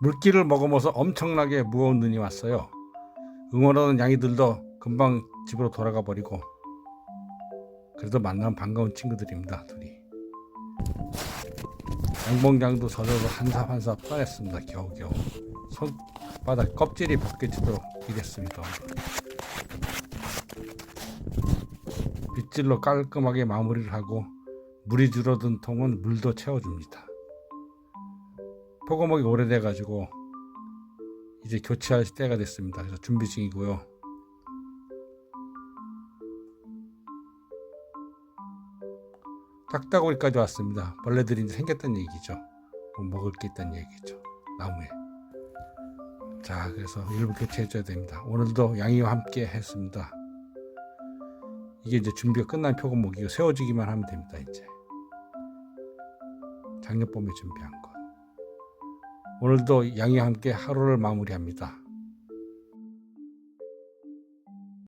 물기를 머금어서 엄청나게 무거운 눈이 왔어요. 응원하는 양이들도 금방 집으로 돌아가 버리고 그래도 만나면 반가운 친구들입니다. 둘이. 양봉장도 젖어서 한삽 한삽 꺼냈습니다. 겨우겨우. 손바닥 껍질이 벗겨지도록 일했습니다. 빗질로 깔끔하게 마무리를 하고 물이 줄어든 통은 물도 채워줍니다. 포고목이 오래돼 가지고 이제 교체할 때가 됐습니다. 그래서 준비 중이고요. 딱따구리까지 왔습니다. 벌레들이 이제 생겼다는 얘기죠. 뭐 먹을 게 있다는 얘기죠. 나무에. 자, 그래서 일부 교체해줘야 됩니다. 오늘도 양이와 함께 했습니다. 이게 이제 준비가 끝난 표고목이고 세워지기만 하면 됩니다. 이제 작년 봄에 준비한 것. 오늘도 양이와 함께 하루를 마무리합니다.